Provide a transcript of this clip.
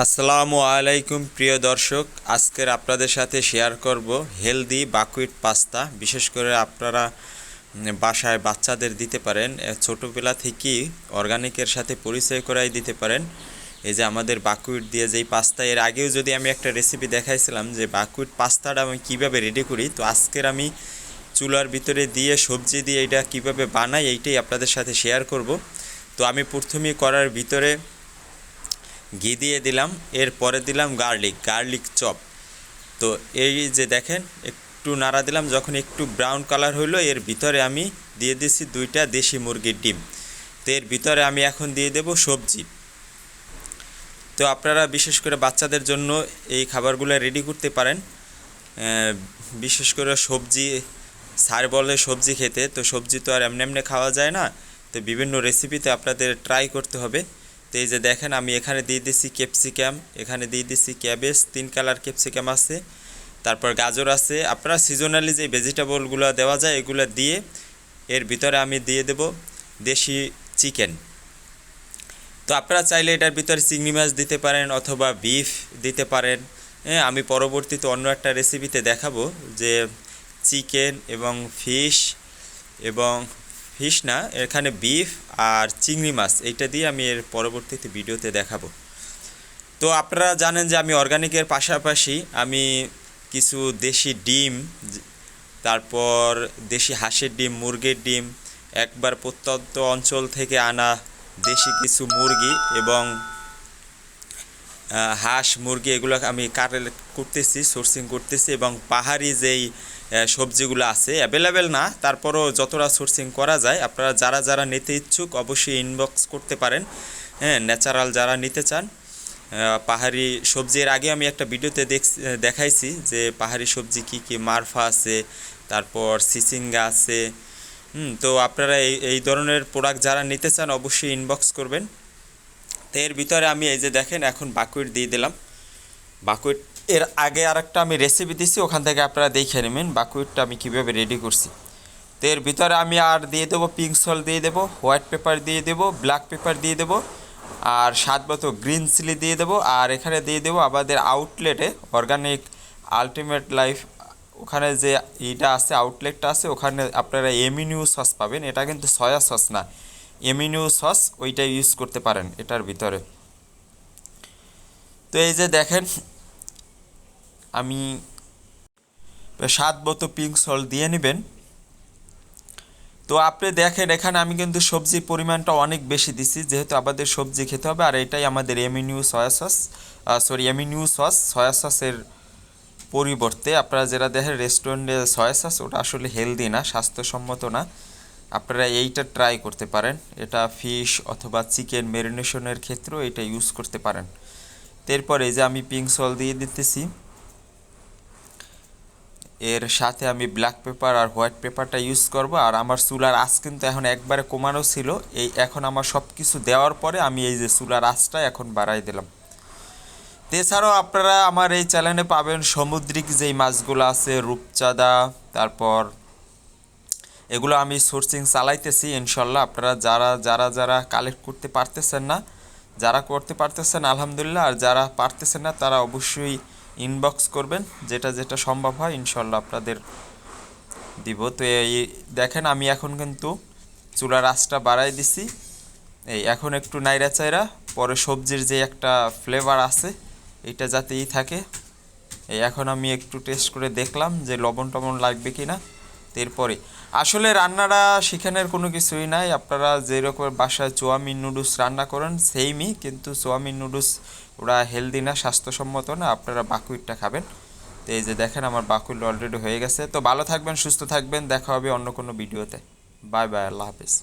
আসসালামু আলাইকুম, প্রিয় দর্শক। আজকের আপনাদের সাথে শেয়ার করব হেলদি বাকুইট পাস্তা। বিশেষ করে আপনারা বাসায় বাচ্চাদের দিতে পারেন ছোটোবেলা থেকেই অর্গানিকের সাথে পরিচয় করাই দিতে পারেন। এই যে আমাদের বাকুইট দিয়ে যেই পাস্তা, এর আগেও যদি আমি একটা রেসিপি দেখাইছিলাম যে বাকুইট পাস্তাটা আমি কীভাবে রেডি করি, তো আজকের আমি চুলার ভিতরে দিয়ে, সবজি দিয়ে এটা কীভাবে বানাই, এইটাই আপনাদের সাথে শেয়ার করব। তো আমি প্রথমেই করার ভিতরে ঘি দিয়ে দিলাম, এরপরে দিলাম গার্লিক গার্লিক চপ। তো এই যে দেখেন, একটু নাড়া দিলাম, যখন একটু ব্রাউন কালার হইল, এর ভিতরে আমি দিয়ে দিছি দুইটা দেশি মুরগির ডিম। তো এর ভিতরে আমি এখন দিয়ে দেব সবজি। তো আপনারা বিশেষ করে বাচ্চাদের জন্য এই খাবারগুলো রেডি করতে পারেন। বিশেষ করে সবজি স্যার বলে সবজি খেতে, তো সবজি তো আর এমনি এমনি খাওয়া যায় না। তো বিভিন্ন রেসিপিতে আপনাদের ট্রাই করতে হবে। তো এই যে দেখেন, আমি এখানে দিয়ে দিচ্ছি ক্যাপসিকাম, এখানে দিয়ে দিচ্ছি ক্যাবেজ, তিন কালার ক্যাপসিকাম আছে। তারপর গাজর আছে। আপনারা সিজনালি যে ভেজিটেবলগুলো দেওয়া যায়, এগুলো দিয়ে এর ভিতরে আমি দিয়ে দেব দেশি চিকেন তো আপনারা চাইলে এটার ভিতরে চিংড়ি মাছ দিতে পারেন অথবা বিফ দিতে পারেন। হ্যাঁ আমি পরবর্তীতে অন্য একটা রেসিপিতে দেখাবো যে চিকেন এবং ফিশ এবং ফিশ এখানে বিফ আর চিংড়ি মাছ, এইটা দিয়ে আমি এর পরবর্তীতে ভিডিওতে দেখাবো। তো আপনারা জানেন যে আমি অর্গানিকের পাশাপাশি আমি কিছু দেশি ডিম, তারপর দেশি হাঁসের ডিম, মুরগির ডিম, একবার প্রত্যন্ত অঞ্চল থেকে আনা দেশি কিছু মুরগি এবং হাঁস, মুরগি এগুলো আমি কাটেল করতেছি সোর্সিং করতেছি এবং পাহাড়ি যেই সবজিগুলো আছে অ্যাভেলেবেল না, তারপরও যতটা সোর্সিং করা যায়, আপনারা যারা যারা নিতে ইচ্ছুক অবশ্যই ইনবক্স করতে পারেন। হ্যাঁ ন্যাচারাল যারা নিতে চান পাহাড়ি সবজির আগে আমি একটা ভিডিওতে দেখ, দেখাইছি যে পাহাড়ি সবজি কি কি, মারফা আছে, তারপর সিসিঙ্গা আছে তো আপনারা এই এই ধরনের প্রোডাক্ট যারা নিতে চান অবশ্যই ইনবক্স করবেন। তো এর ভিতরে আমি এই যে দেখেন, এখন বাকুইট দিয়ে দিলাম। বাকুইট, এর আগে আরেকটা আমি রেসিপি দিছি, ওখান থেকে আপনারা দেখে নেবেন বাকুইটটা আমি কীভাবে রেডি করছি। তো এর ভিতরে আমি আর দিয়ে দেবো পিঙ্ক সল দিয়ে দেবো হোয়াইট পেপার দিয়ে দেবো ব্ল্যাক পেপার দিয়ে দেবো, আর স্বাদ মতো গ্রিন চিলি দিয়ে দেবো, আর এখানে দিয়ে দেবো আমাদের আউটলেটে অর্গানিক আলটিমেট লাইফ ওখানে যে এইটা আছে আউটলেটটা আছে, ওখানে আপনারা এমিনিউ সস পাবেন। এটা কিন্তু সয়া সস না। এমিনিউ সস ওইটা ইউজ করতে পারেন এটার ভিতরে। তো এই যে দেখেন, আমি স্বাদ মতো পিঙ্ক সল্ট দিয়ে নেবেন। তো আপনি দেখেন, এখানে আমি কিন্তু সবজির পরিমাণটা অনেক বেশি দিছি, যেহেতু আমাদের সবজি খেতে হবে, আর এটাই আমাদের এমিনিউ soya sauce sorry এমিনিউ sauce soya সসের পরিবর্তে আপনারা যেটা দেখেন রেস্টুরেন্টে সয়া সস ওটা আসলে হেলদি না, স্বাস্থ্যসম্মত না। আপনারা এইটা ট্রাই করতে পারেন। এটা ফিশ অথবা চিকেন ম্যারিনেশনের ক্ষেত্রেও এটা ইউজ করতে পারেন। এরপরে যে আমি পিঙ্ক সল দিয়ে দিতেছি। এর সাথে আমি ব্ল্যাক পেপার আর হোয়াইট পেপারটা ইউজ করব। আর আমার চুলার আঁচ কিন্তু এখন একবারে কমানো ছিল। এই এখন আমার সব কিছু দেওয়ার পরে আমি এই যে চুলার আঁচটা এখন বাড়াই দিলাম। এছাড়াও আপনারা আমার এই চ্যানেলে পাবেন সামুদ্রিক যেই মাছগুলো আছে, রূপচাঁদা, তারপর এগুলো আমি সোর্সিং চালাইতেছি, ইনশাল্লাহ আপনারা যারা যারা যারা কালেক্ট করতে পারতেছেন না, যারা করতে পারতেছেন, আলহামদুলিল্লাহ, আর যারা পারতেছেন না, তারা অবশ্যই ইনবক্স করবেন, যেটা যেটা সম্ভব হয়, ইনশাল্লাহ আপনাদের দিব। তো এই, দেখেন আমি এখন কিন্তু চুলার আঁচটা বাড়াই দিছি। এই, এখন একটু নাইরা চাইরা পরে সবজির যে একটা ফ্লেভার আছে, এটা যাতেই থাকে। এই, এখন আমি একটু টেস্ট করে দেখলাম যে লবণ টবণ লাগবে কি না এরপরে, আসলে রান্নাটা সেখানের কোনো কিছুই নাই। আপনারা যেরকম বাসায় চোয়ামিন নুডলস রান্না করেন, সেইমই, কিন্তু চোয়ামিন নুডলস ওরা হেলদি না, স্বাস্থ্যসম্মত না, আপনারা বাকুইটটা খাবেন। তো এই যে দেখেন আমার বাকুইট অলরেডি হয়ে গেছে। তো ভালো থাকবেন, সুস্থ থাকবেন, দেখা হবে অন্য কোনো ভিডিওতে। বাই বাই, আল্লাহ হাফিজ।